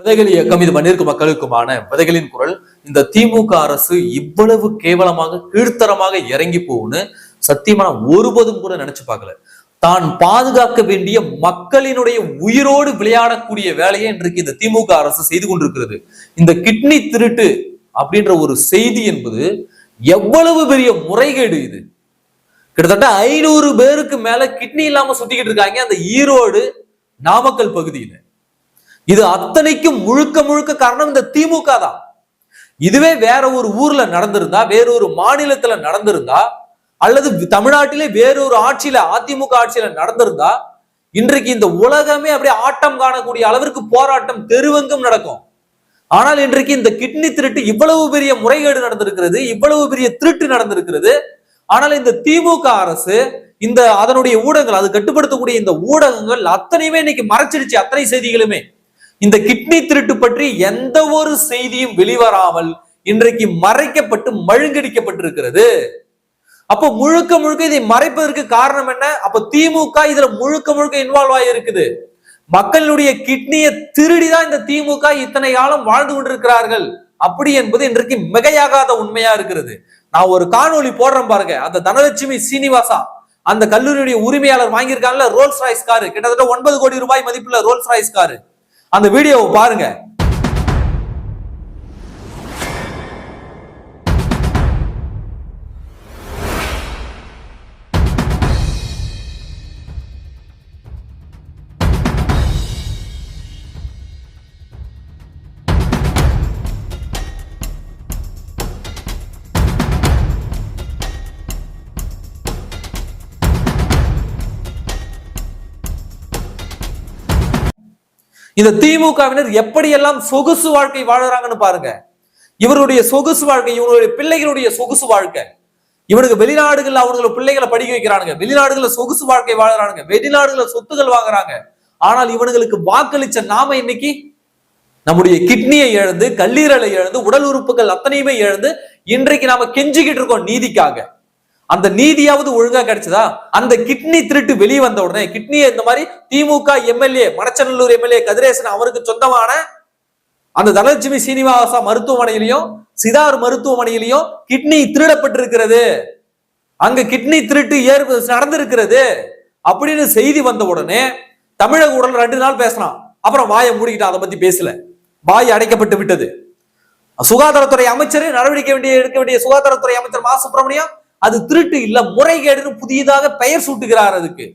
விதைகள் இயக்கம் இது மண்ணிற்கு மக்களுக்குமான விதைகளின் குரல். இந்த திமுக அரசு இவ்வளவு கேவலமாக கீழ்த்தரமாக இறங்கி போகும்னு சத்தியமா ஒருபோதும் கூட நினைச்சு பார்க்கல. தான் பாதுகாக்க வேண்டிய மக்களினுடைய உயிரோடு விளையாடக்கூடிய வேலையை இன்றைக்கு இந்த திமுக அரசு செய்து கொண்டிருக்கிறது. இந்த கிட்னி திருட்டு அப்படின்ற ஒரு செய்தி என்பது எவ்வளவு பெரிய முறைகேடு இது. கிட்டத்தட்ட ஐநூறு பேருக்கு மேல கிட்னி இல்லாம சுத்திக்கிட்டு இருக்காங்க அந்த ஈரோடு நாமக்கல் பகுதியில. இது அத்தனைக்கும் முழுக்க முழுக்க காரணம் இந்த திமுக தான். இதுவே வேற ஒரு ஊர்ல நடந்திருந்தா வேற ஒரு மாநிலத்துல நடந்திருந்தா அல்லது தமிழ்நாட்டிலே வேறொரு ஆட்சியில அதிமுக ஆட்சியில நடந்திருந்தா இன்றைக்கு இந்த உலகமே அப்படியே ஆட்டம் காணக்கூடிய அளவிற்கு போராட்டம் தெருவெங்கும் நடக்கும். ஆனால் இன்றைக்கு இந்த கிட்னி திருட்டு இவ்வளவு பெரிய முறைகேடு நடந்திருக்கிறது இவ்வளவு பெரிய திருட்டு நடந்திருக்கிறது. ஆனால் இந்த திமுக அரசு இந்த அதனுடைய ஊடகங்கள் அது கட்டுப்படுத்தக்கூடிய இந்த ஊடகங்கள் அத்தனையுமே இன்னைக்கு மறைச்சிடுச்சு அத்தனை செய்திகளுமே. இந்த கிட்னி திருட்டு பற்றி எந்த ஒரு செய்தியும் வெளிவராமல் இன்றைக்கு மறைக்கப்பட்டு மழுங்கடிக்கப்பட்டிருக்கிறது. அப்போ முழுக்க முழுக்க இதை மறைப்பதற்கு காரணம் என்ன? அப்ப திமுக இதுல முழுக்க முழுக்க இன்வால்வ் ஆகியிருக்குது மக்களுடைய கிட்னியை திருடிதான் இந்த திமுக இத்தனை காலம் வாழ்ந்து கொண்டிருக்கிறார்கள். அப்படி என்பது இன்றைக்கு மிகையாகாத உண்மையா இருக்கிறது. நான் ஒரு காணொளி போடுறேன் பாருங்க. அந்த தனலட்சுமி சீனிவாசா அந்த கல்லூரியுடைய உரிமையாளர் வாங்கியிருக்காங்கல்ல ரோல்ஸ் ராய்ஸ் காரு கிட்டத்தட்ட ஒன்பது கோடி ரூபாய் மதிப்புள்ள ரோல்ஸ் ராய்ஸ் காரு அந்த வீடியோவை பாருங்கள் இந்த திமுகவினர் எப்படியெல்லாம் சொகுசு வாழ்க்கை வாழுறாங்கன்னு பாருங்க. இவருடைய சொகுசு வாழ்க்கை இவனுடைய பிள்ளைகளுடைய சொகுசு வாழ்க்கை. இவனுக்கு வெளிநாடுகள்ல அவங்கள பிள்ளைகளை படிக்க வைக்கிறானுங்க. வெளிநாடுகள்ல சொகுசு வாழ்க்கை வாழறானுங்க. வெளிநாடுகள்ல சொத்துகள் வாங்குறாங்க. ஆனால் இவனுங்களுக்கு வாக்களிச்ச நாம இன்னைக்கு நம்முடைய கிட்னியை இழந்து கல்லீரலை இழந்து உடல் உறுப்புகள் அத்தனையுமே இழந்து இன்றைக்கு நாம கெஞ்சிக்கிட்டு இருக்கோம் நீதிக்காக. அந்த நீதியாவது ஒழுங்கா கிடைச்சதா? அந்த கிட்னி திருட்டு வெளியே வந்த உடனே கிட்னியை இந்த மாதிரி திமுக எம்எல்ஏ மணச்சநல்லூர் எம்எல்ஏ கதிரேசன் அவருக்கு சொந்தமான அந்த தனலட்சுமி சீனிவாசா மருத்துவமனையிலையும் சிதார் மருத்துவமனையிலையும் கிட்னி திருடப்பட்டிருக்கிறது. அங்க கிட்னி திருட்டு ஏற்ப நடந்திருக்கிறது. அப்படின்னு செய்தி வந்த உடனே தமிழக உடல் ரெண்டு நாள் பேசினான். அப்புறம் வாயை மூடிக்கிட்டான் அதை பத்தி பேசல. வாய் அடைக்கப்பட்டு விட்டது. சுகாதாரத்துறை அமைச்சர் நடவடிக்கை வேண்டிய எடுக்க வேண்டிய சுகாதாரத்துறை அமைச்சர் மா. சுப்பிரமணியம் அது திருட்டு இல்ல முறைகேடுன்னு புதியதாக பெயர் சூட்டுகிறார் அதுக்கு.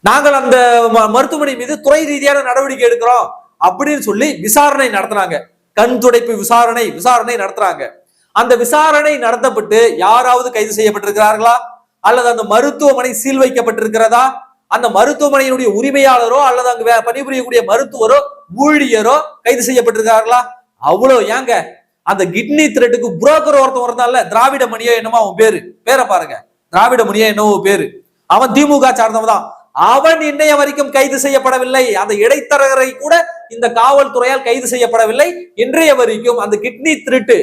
நாங்கள் அந்த ம- மருத்துவமனை மீது துறை ரீதியான நடவடிக்கை எடுக்கிறோம் அப்படின்னு சொல்லி விசாரணை நடத்துனாங்க கண் துடைப்பு விசாரணை விசாரணை நடத்துறாங்க. அந்த விசாரணை நடத்தப்பட்டு யாராவது கைது செய்யப்பட்டிருக்கிறார்களா? அல்லது அந்த மருத்துவமனை சீல் வைக்கப்பட்டிருக்கிறதா? அந்த மருத்துவமனையினுடைய உரிமையாளரோ அல்லது அங்கு வே- பணிபுரியக்கூடிய மருத்துவரோ ஊழியரோ கைது செய்யப்பட்டிருக்கிறார்களா? அவ்வளவு ஏங்க? அந்த கிட்னி த்ரெட்டுக்கு புரோக்கர் ஒருத்தன் இருந்தால திராவிட மணியோ என்னமோ அவன் பேரு. பேரை பாருங்க. திராவிட மணியோ என்னவோ பேரு. அவன் திமுக சார்ந்தவன் தான். அவன் இன்னைய வரைக்கும் கைது செய்யப்படவில்லை. அந்த இடைத்தரகரை கூட இந்த காவல்துறையால் கைது செய்யப்படவில்லை. இன்றைய வரைக்கும் அந்த கிட்னி திருட்டு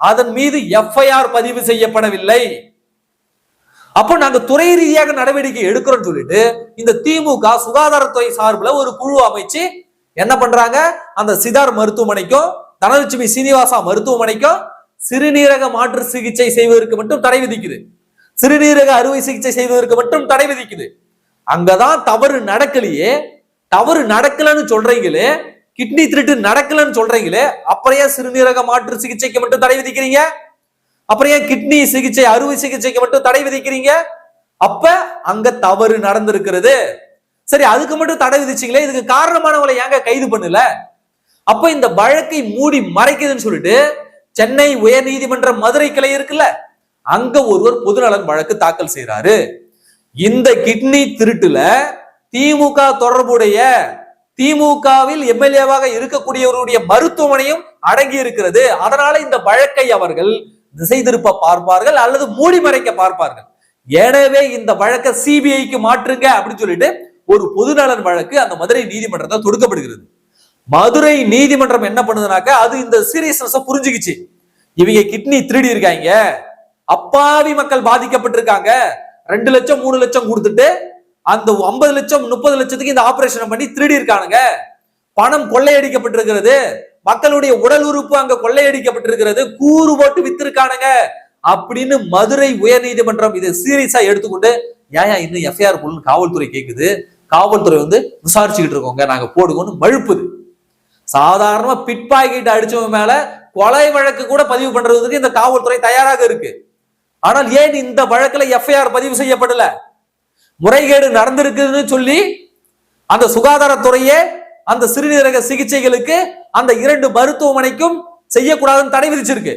அதன் மீது எஃப்ஐஆர் பதிவு செய்யப்படவில்லை. அப்போ நாங்க துறை ரீதியாக நடவடிக்கை எடுக்கிறோம்னு சொல்லிட்டு இந்த திமுக சுகாதாரத்துறை சார்பில் ஒரு குழு அமைச்சு என்ன பண்றாங்க? அந்த சிதார் மருத்துவமனைக்கும் தனலட்சுமி சீனிவாசா மருத்துவமனைக்கும் சிறுநீரக மாற்று சிகிச்சை செய்வதற்கு மட்டும் தடை விதிக்குது. சிறுநீரக அறுவை சிகிச்சை செய்வதற்கு மட்டும் தடை விதிக்குது. அங்கதான் தவறு நடக்கலையே தவறு நடக்கலன்னு சொல்றீங்களே கிட்னி திருட்டு நடக்கலன்னு சொல்றீங்களே அப்புறம் ஏன் சிறுநீரக மாற்று சிகிச்சைக்கு மட்டும் தடை விதிக்கிறீங்க? அப்புறம் ஏன் கிட்னி சிகிச்சை அறுவை சிகிச்சைக்கு மட்டும் தடை விதிக்கிறீங்க? அப்ப அங்க தவறு நடந்திருக்கிறது. சரி அதுக்கு மட்டும் தடை விதிச்சீங்களே இதுக்கு காரணமானவங்களை ஏங்க கைது பண்ணல? அப்ப இந்த வழக்கை மூடி மறைக்குதுன்னு சொல்லிட்டு சென்னை உயர்நீதிமன்ற மதுரை கிளை இருக்குல்ல அங்க ஒருவர் பொதுநலன் வழக்கு தாக்கல் செய்யறாரு இந்த கிட்னி திருட்டுல திமுக தொடர்புடைய திமுகவில் எம்எல்ஏவாக இருக்கக்கூடியவருடைய மருத்துவமனையும் அடங்கி இருக்கிறது. அதனால இந்த வழக்கை அவர்கள் திசை திருப்ப பார்ப்பார்கள் அல்லது மூடி மறைக்க பார்ப்பார்கள். எனவே இந்த வழக்கை சிபிஐக்கு மாற்றுங்க அப்படின்னு சொல்லிட்டு ஒரு பொதுநலன் வழக்கு அந்த மதுரை நீதிமன்றத்தில் தொடுக்கப்படுகிறது. மதுரை நீதிமன்றம் என்ன பண்ணுதுனாக்க அது இந்த சீரியஸ்னஸ் புரிஞ்சுக்கிச்சு. இவங்க கிட்னி திருடி இருக்காங்க. அப்பாவி மக்கள் பாதிக்கப்பட்டிருக்காங்க. ரெண்டு லட்சம் மூணு லட்சம் கொடுத்துட்டு அந்த ஐம்பது லட்சம் முப்பது லட்சத்துக்கு இந்த ஆபரேஷன் பண்ணி திருடி இருக்கானுங்க. பணம் கொள்ளையடிக்கப்பட்டிருக்கிறது. மக்களுடைய உடல் உறுப்பு அங்க கொள்ளையடிக்கப்பட்டிருக்கிறது. கூறு போட்டு வித்திருக்கானுங்க. அப்படின்னு மதுரை உயர்நீதிமன்றம் இதை சீரியஸா எடுத்துக்கொண்டு ஏன் இன்னும் எஃப்ஐஆர் போடணும்னு காவல்துறை கேக்குது. காவல்துறை வந்து விசாரிச்சுக்கிட்டு இருக்கோங்க. நாங்க போடுவோம்னு மழுப்புது. சாதாரணமா பிட் பாக்கெட் அடிச்சவங்க மேல கொலை வழக்கு கூட பதிவு பண்றதுக்கு இந்த காவல்துறை தயாராக இருக்கு. ஆனால் ஏன் இந்த வழக்குல எஃப்ஐஆர் பதிவு செய்யப்படல? முறைகேடு நடந்திருக்குன்னு சொல்லி அந்த சுகாதாரத்துறையே அந்த சிறுநீரக சிகிச்சைகளுக்கு அந்த இரண்டு மருத்துவமனைக்கும் செய்யக்கூடாதுன்னு தடை விதிச்சிருக்கு.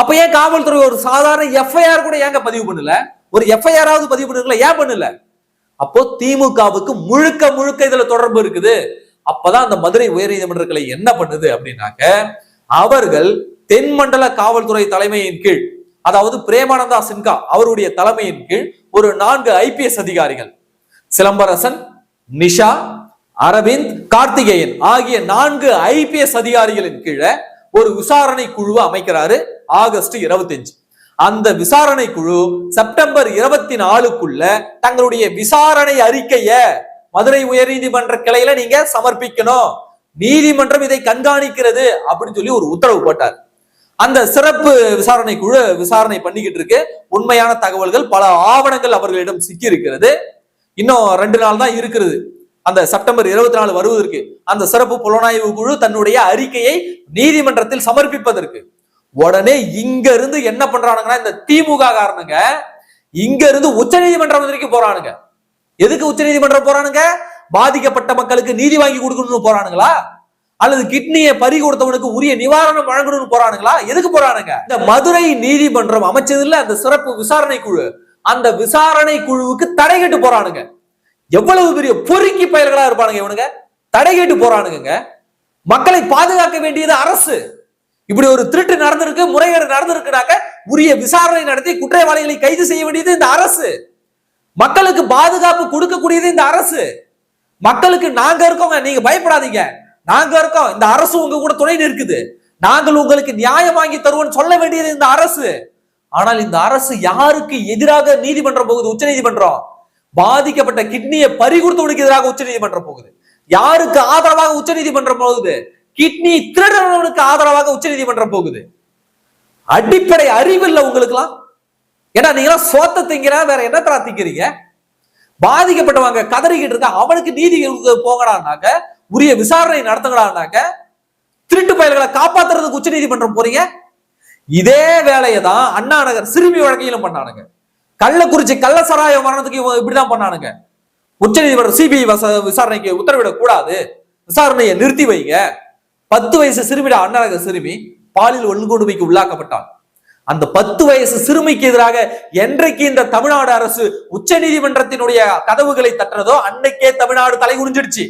அப்ப ஏன் காவல்துறை ஒரு சாதாரண எஃப்ஐஆர் கூட ஏங்க பதிவு பண்ணல? ஒரு எஃப்ஐஆராவது பதிவு பண்ணுங்களா ஏன் பண்ணல? அப்போ திமுகவுக்கு முழுக்க முழுக்க இதுல தொடர்பு இருக்குது. அப்பதான் அந்த மதுரை உயர்நீதிமன்ற கிளை என்ன பண்ணுது அப்படின்னாக்க அவர்கள் தென்மண்டல காவல்துறை தலைமையின் கீழ் அதாவது பிரேமானந்தா சின்கா அவருடைய தலைமையின் கீழ் ஒரு நான்கு ஐபிஎஸ் அதிகாரிகள் சிலம்பரசன் நிஷா அரவிந்த் கார்த்திகேயன் ஆகிய நான்கு ஐபிஎஸ் அதிகாரிகளின் கீழே ஒரு விசாரணை குழுவை அமைக்கிறாரு ஆகஸ்ட் 25 அந்த விசாரணை குழு செப்டம்பர் இருபத்தி நாலுக்குள்ள தங்களுடைய விசாரணை அறிக்கைய மதுரை உயர்நீதிமன்ற கிளையில நீங்க சமர்ப்பிக்கணும். நீதிமன்றம் இதை கண்காணிக்கிறது அப்படின்னு சொல்லி ஒரு உத்தரவு போட்டார். அந்த சிறப்பு விசாரணை குழு விசாரணை பண்ணிக்கிட்டு இருக்கு. உண்மையான தகவல்கள் பல ஆவணங்கள் அவர்களிடம் சிக்கி இருக்கிறது இன்னும் ரெண்டு நாள் தான் இருக்கிறது அந்த செப்டம்பர் இருபத்தி நாலு வருவதற்கு அந்த சிறப்பு புலனாய்வு குழு தன்னுடைய அறிக்கையை நீதிமன்றத்தில் சமர்ப்பிப்பதற்கு. உடனே இங்க இருந்து என்ன பண்றானுங்கன்னா இந்த திமுக காரணங்க இங்க இருந்து உச்ச நீதிமன்றம் வரைக்கும் போறானுங்க. எதுக்கு உச்ச நீதிமன்றம் போறானுங்க? பாதிக்கப்பட்ட மக்களுக்கு நீதி வாங்கி கொடுக்கணும்னு போறானுங்களா? அல்லது கிட்னியை பறி கொடுத்தவனுக்கு உரிய நிவாரணம் வழங்கணும்னு போறானுங்களா? எதுக்கு போறானுங்க? இந்த மதுரை நீதிமன்றம் அமைச்சதுல அந்த சிறப்பு விசாரணை குழு. அந்த விசாரணை குழுவுக்கு தடை கேட்டு போறானுங்க. எவ்வளவு பெரிய பொறுக்கி பயல்களா இருப்பானுங்க இவனுங்க? தடை கேட்டு போறானுங்க மக்களை பாதுகாக்க வேண்டியது அரசு. இப்படி ஒரு திருட்டு நடந்திருக்கு முறைகேடு நடந்திருக்குனாக்க உரிய விசாரணை நடத்தி குற்றவாளிகளை கைது செய்ய வேண்டியது இந்த அரசு. மக்களுக்கு பாதுகாப்பு கொடுக்கக்கூடியது இந்த அரசு. மக்களுக்கு நாங்க இருக்கோங்க நீங்க பயப்படாதீங்க. நாங்க இருக்கோம் இந்த அரசு உங்க கூட துணை நிற்குது. நாங்கள் உங்களுக்கு நியாயம் வாங்கி தருவோம்னு சொல்ல வேண்டியது இந்த அரசு. ஆனால் இந்த அரசு யாருக்கு எதிராக நீதிமன்றம் போகுது உச்ச நீதிமன்றம் பாதிக்கப்பட்ட கிட்னியை பறிகொடுத்தவனுக்கு எதிராக உச்ச நீதிமன்றம் போகுது. யாருக்கு ஆதரவாக உச்ச நீதிமன்றம் போகுது? கிட்னி திருடனவனுக்கு ஆதரவாக உச்ச நீதிமன்றம் போகுது. அடிப்படை அறிவு இல்ல உங்களுக்குலாம் ஏன்னா நீங்களாம் சோத்த திங்கிற வேற என்ன பிரார்த்திக்கிறீங்க பாதிக்கப்பட்டவங்க கதறிக்கிட்டு இருக்க அவனுக்கு நீதி போகடானாக்க உரிய விசாரணை நடத்துங்கடானாக்க திருட்டு பயல்களை காப்பாத்துறதுக்கு உச்ச நீதிமன்றம் போறீங்க? இதே வேலையை தான் அண்ணா நகர் சிறுமி வழக்கையிலும் பண்ணானுங்க. கள்ளக்குறிச்சி கள்ளசராய மரணத்துக்கு இவங்க இப்படிதான் பண்ணானுங்க. உச்ச நீதிமன்றம் சிபிஐ விசாரணைக்கு உத்தரவிடக் கூடாது விசாரணையை நிறுத்தி வைங்க. பத்து வயசு சிறுமிடா அண்ணா நகர் சிறுமி பாலியல் வன்கொடுமைக்கு உள்ளாக்கப்பட்டான். அந்த பத்து வயசு சிறுமிக்கு எதிராக என்றைக்கு இந்த தமிழ்நாடு அரசு உச்ச நீதிமன்றத்தினுடைய கதவுகளை தட்டுறதோ அன்னைக்கே தமிழ்நாடு தலை குறிஞ்சிடுச்சு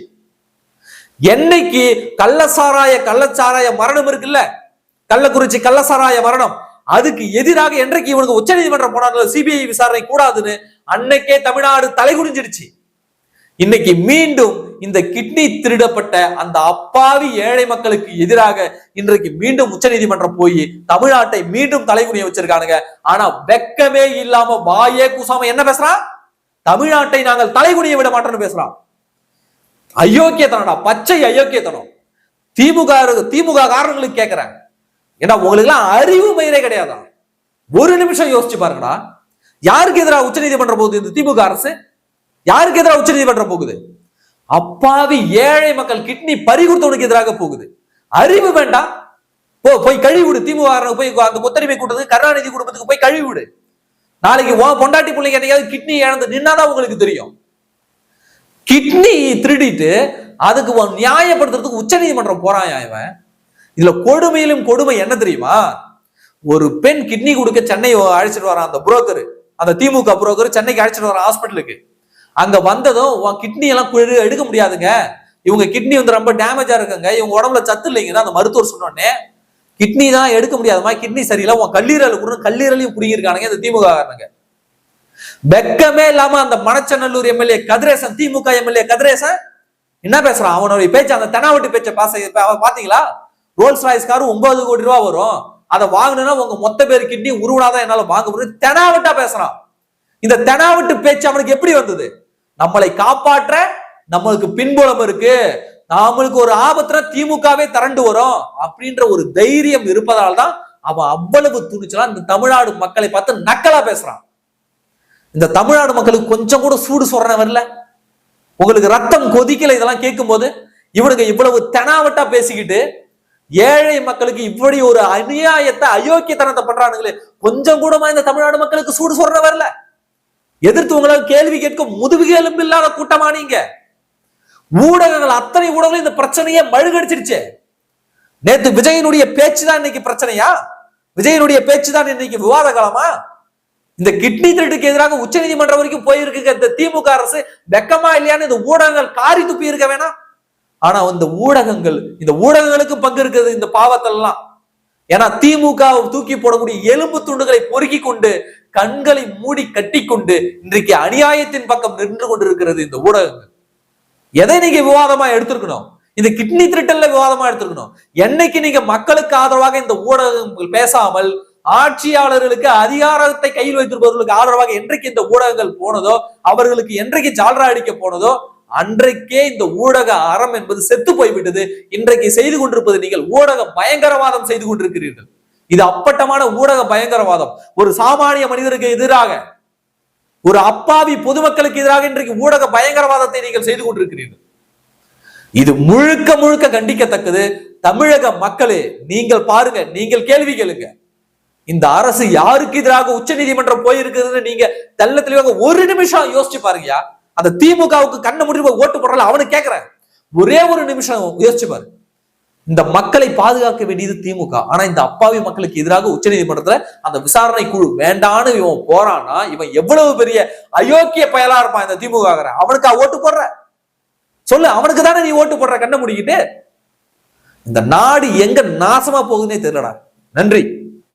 என்னைக்கு கள்ளசாராய கள்ளச்சாராய மரணம் இருக்குல்ல? கள்ளக்குறிச்சி கள்ளசாராய மரணம். அதுக்கு எதிராக என்றைக்கு இவனுக்கு உச்ச நீதிமன்றம் போனாங்க சிபிஐ விசாரணை கூடாதுன்னு அன்னைக்கே தமிழ்நாடு தலை குனிஞ்சிடுச்சு. இன்னைக்கு மீண்டும் இந்த கிட்னி திருடப்பட்ட அந்த அப்பாவி ஏழை மக்களுக்கு எதிராக இன்றைக்கு மீண்டும் உச்ச நீதிமன்றம் போய் தமிழ்நாட்டை மீண்டும் தலைகுனிய வச்சிருக்கானுங்க. ஆனா வெக்கமே இல்லாம வாயே கூசாம என்ன பேசுறான்? தமிழ்நாட்டை நாங்கள் தலைகுனிய விட மாட்டோம்னு பேசுறான். அயோக்கியத்தனடா பச்சை அயோக்கியத்தனம். திமுக திமுக காரணங்களுக்கு கேட்கிறேன் ஏன்னா உங்களுக்கு எல்லாம் அறிவு மயிரே கிடையாதான் ஒரு நிமிஷம் யோசிச்சு பாருங்கடா. யாருக்கு எதிராக உச்ச நீதிமன்றம் போகுது இந்த திமுக அரசு? யாருக்கு எதிராக உச்ச நீதிமன்றம் போகுது? அப்பாவி ஏழை மக்கள் கிட்னி பறி கொடுத்தவனுக்கு எதிராக போகுது. அறிவு வேண்டாம். போ போய் கழிவிடு திமுக போய் அந்த கொத்தடிமை கூட்டத்துக்கு கருணாநிதி குடும்பத்துக்கு போய் கழுவி நாளைக்கு உன் பொண்டாட்டி பிள்ளைங்க என்னையாவது கிட்னி இழந்து நின்னாதான் உங்களுக்கு தெரியும். கிட்னி திருடிட்டு அதுக்கு நியாயப்படுத்துறதுக்கு உச்ச நீதிமன்றம் போறான் இவன்? இதுல கொடுமையிலும் கொடுமை என்ன தெரியுமா? ஒரு பெண் கிட்னி கொடுக்க சென்னை அழைச்சிட்டு வரான் அந்த புரோக்கர். அந்த திமுக புரோக்கர் சென்னைக்கு அழைச்சிட்டு வரான் ஹாஸ்பிட்டலுக்கு அங்க வந்ததும் உன் கிட்னி எல்லாம் எடுக்க முடியாதுங்க. இவங்க கிட்னி வந்து ரொம்ப டேமேஜா இருக்குங்க. இவங்க உடம்புல சத்து இல்லைங்க அந்த மருத்துவர் சொன்னோடனே கிட்னி தான் எடுக்க முடியாதுமா கிட்னி சரியில்லை. உன் கல்லீரல் கூட கல்லீரலையும் புடிங்கிருக்கானுங்க இந்த திமுக காரணங்க வெக்கமே இல்லாம அந்த மணச்சநல்லூர் எம்எல்ஏ கதிரேசன் திமுக எம்எல்ஏ கதிரேசன் என்ன பேசுறான்? அவனுடைய பேச்சு அந்த தெனாவட்டி பேச்சை பாச பாத்தீங்களா? ரோல்ஸ் ராய்ஸ் கார் ஒன்பது கோடி ரூபா வரும். அதை வாங்கினா உங்க மொத்த பேர் கிட்னி உருவனாதான் என்னால வாங்க முடியும். தெனாவட்டா பேசுறான். இந்த தெனாவட்டு பேச்சு அவனுக்கு எப்படி வந்தது? நம்மளை காப்பாற்ற நம்மளுக்கு பின்புலம் இருக்கு. நாமளுக்கு ஒரு ஆபத்துல திமுகவே திரண்டு வரும் அப்படின்ற ஒரு தைரியம் இருப்பதால் தான் அவன் அவ்வளவு துணிச்சலா இந்த தமிழ்நாடு மக்களை பார்த்து நக்கலா பேசுறான். இந்த தமிழ்நாடு மக்களுக்கு கொஞ்சம் கூட சூடு சொல்றன வரல. உங்களுக்கு ரத்தம் கொதிக்கல இதெல்லாம் கேட்கும்போது இவனுங்க இவ்வளவு தெனாவட்டா பேசிக்கிட்டு ஏழை மக்களுக்கு இப்படி ஒரு அநியாயத்தை அயோக்கியத்தனத்தை பண்றானுங்களே. கொஞ்சம் கூடமா இந்த தமிழ்நாடு மக்களுக்கு சூடு சொல்ற வரல. எதிர்த்து உங்களால் கேள்வி கேட்கும் முதுகு எலும்பு இல்லாத கூட்டமா நீங்க? ஊடகங்கள் அத்தனை ஊடகங்களும் இந்த பிரச்சனையை மழுகடிச்சிருச்சு நேத்து விஜயனுடைய பேச்சு தான் இன்னைக்கு பிரச்சனையா? விஜயனுடைய பேச்சு தான் இன்னைக்கு விவாத காலமா இந்த கிட்னி திருட்டுக்கு எதிராக உச்சநீதிமன்றம் வரைக்கும் போயிருக்கு இந்த திமுக அரசு. வெக்கமா இல்லையான்னு இந்த ஊடகங்கள் காரி துப்பி இருக்க வேணாம். ஆனா இந்த ஊடகங்கள் இந்த ஊடகங்களுக்கு பங்கு இருக்குது இந்த பாவத்தெல்லாம். ஏன்னா திமுக தூக்கி போடக்கூடிய எலும்பு துண்டுகளை பொறுக்கி கொண்டு கண்களை மூடி கட்டிக்கொண்டு இன்றைக்கு அநியாயத்தின் பக்கம் நின்று கொண்டிருக்கிறது இந்த ஊடகங்கள். எதை நீங்க விவாதமா எடுத்திருக்கணும்? இந்த கிட்னி திருட்டல்ல விவாதமா எடுத்திருக்கணும். என்னைக்கு நீங்க மக்களுக்கு ஆதரவாக இந்த ஊடகங்கள் பேசாமல் ஆட்சியாளர்களுக்கு அதிகாரத்தை கையில் வைத்திருப்பவர்களுக்கு ஆதரவாக என்றைக்கு இந்த ஊடகங்கள் போனதோ அவர்களுக்கு என்றைக்கு ஜால்ரா அடிக்க போனதோ அன்றைக்கே இந்த ஊடக அறம் என்பது செத்து போய்விட்டது. இன்றைக்கு செய்து கொண்டிருப்பது நீங்கள் ஊடக பயங்கரவாதம் செய்து கொண்டிருக்கிறீர்கள். இது அப்பட்டமான ஊடக பயங்கரவாதம். ஒரு சாமானிய மனிதருக்கு எதிராக ஒரு அப்பாவி பொதுமக்களுக்கு எதிராக இன்றைக்கு ஊடக பயங்கரவாதத்தை நீங்கள் செய்து கொண்டிருக்கிறீர்கள். இது முழுக்க முழுக்க கண்டிக்கத்தக்கது. தமிழக மக்களே நீங்கள் பாருங்க நீங்கள் கேள்வி கேளுங்க. இந்த அரசு யாருக்கு எதிராக உச்ச நீதிமன்றம் போயிருக்குதுன்னு நீங்க தெள்ள தெளிவாக ஒரு நிமிஷம் யோசிச்சு பாருங்கயா அந்த திமுகவுக்கு கண்ணை முடிவு ஓட்டு போடுறல அவனுக்கு கேக்குறேன் ஒரே ஒரு நிமிஷம் யோசிச்சு பாரு இந்த மக்களை பாதுகாக்க வேண்டியது திமுக. ஆனா இந்த அப்பாவி மக்களுக்கு எதிராக உச்சநீதிமன்றத்துல அந்த விசாரணை குழு வேண்டான்னு இவன் போறான்னா இவன் எவ்வளவு பெரிய அயோக்கிய பயலா இருப்பான் இந்த திமுக அவனுக்கு ஓட்டு போடுற. சொல்லு அவனுக்கு தானே நீ ஓட்டு போடுற கண்ணை முடிக்கிட்டு? இந்த நாடு எங்க நாசமா போகுதுன்னே தெரியலடா. நன்றி.